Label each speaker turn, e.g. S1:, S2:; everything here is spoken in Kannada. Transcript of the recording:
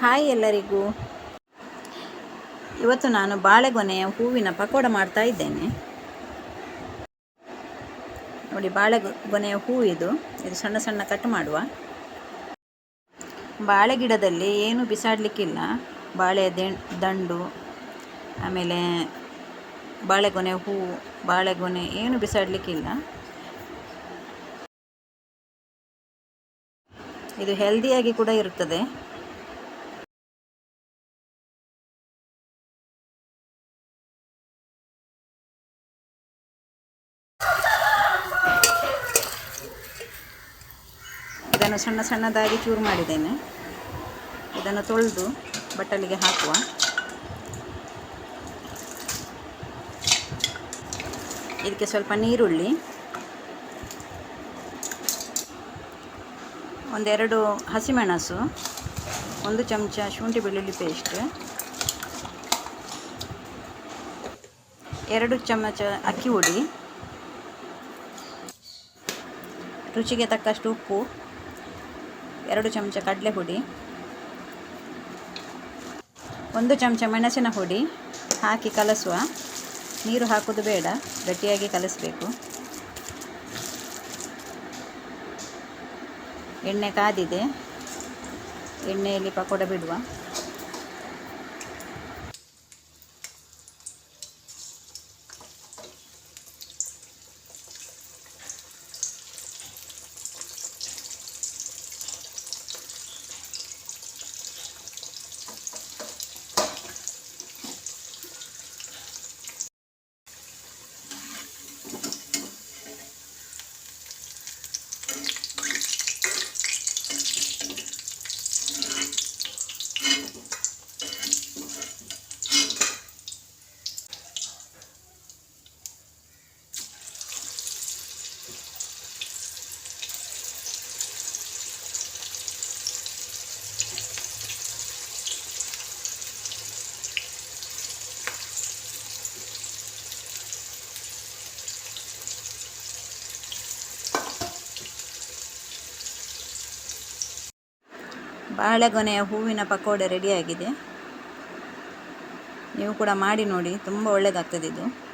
S1: ಹಾಯ್ ಎಲ್ಲರಿಗೂ. ಇವತ್ತು ನಾನು ಬಾಳೆಗೊನೆಯ ಹೂವಿನ ಪಕೋಡ ಮಾಡ್ತಾ ಇದ್ದೇನೆ. ನೋಡಿ, ಬಾಳೆಗೊನೆಯ ಹೂ ಇದು. ಇದು ಸಣ್ಣ ಸಣ್ಣ ಕಟ್ ಮಾಡುವ. ಬಾಳೆ ಗಿಡದಲ್ಲಿ ಏನು ಬಿಸಾಡಲಿಕ್ಕಿಲ್ಲ. ಬಾಳೆ ದಂಡು, ಆಮೇಲೆ ಬಾಳೆಗೊನೆ ಹೂ, ಬಾಳೆಗೊನೆ ಏನು ಬಿಸಾಡಲಿಕ್ಕಿಲ್ಲ. ಇದು ಹೆಲ್ದಿಯಾಗಿ ಕೂಡ ಇರುತ್ತದೆ ಇದನ್ನು ಸಣ್ಣ ಸಣ್ಣದಾಗಿ ಚೂರು ಮಾಡಿದ್ದೇನೆ. ಇದನ್ನು ತೊಳೆದು ಬಟ್ಟಲಿಗೆ ಹಾಕುವ. ಇದಕ್ಕೆ ಸ್ವಲ್ಪ ನೀರುಳ್ಳಿ. ಒಂದೆರಡು ಹಸಿಮೆಣಸು, ಒಂದು ಚಮಚ ಶುಂಠಿ ಬೆಳ್ಳುಳ್ಳಿ ಪೇಸ್ಟ್, ಎರಡು ಚಮಚ ಅಕ್ಕಿ ಹುಡಿ ರುಚಿಗೆ ತಕ್ಕಷ್ಟು ಉಪ್ಪು ಎರಡು ಚಮಚ ಕಡಲೆ ಹುಡಿ ಒಂದು ಚಮಚ ಮೆಣಸಿನ ಹುಡಿ ಹಾಕಿ ಕಲಸುವ. ನೀರು ಹಾಕೋದು ಬೇಡ, ಗಟ್ಟಿಯಾಗಿ ಕಲಿಸಬೇಕು. ಎಣ್ಣೆ ಕಾದಿದೆ, ಎಣ್ಣೆಯಲ್ಲಿ ಪಕೋಡ ಬಿಡುವ. ಬಾಳೆಗೊನೆಯ ಹೂವಿನ ಪಕೋಡ ರೆಡಿಯಾಗಿದೆ. ನೀವು ಕೂಡ ಮಾಡಿ ನೋಡಿ ತುಂಬ ಒಳ್ಳೆಯದಾಗ್ತದೆ ಇದು.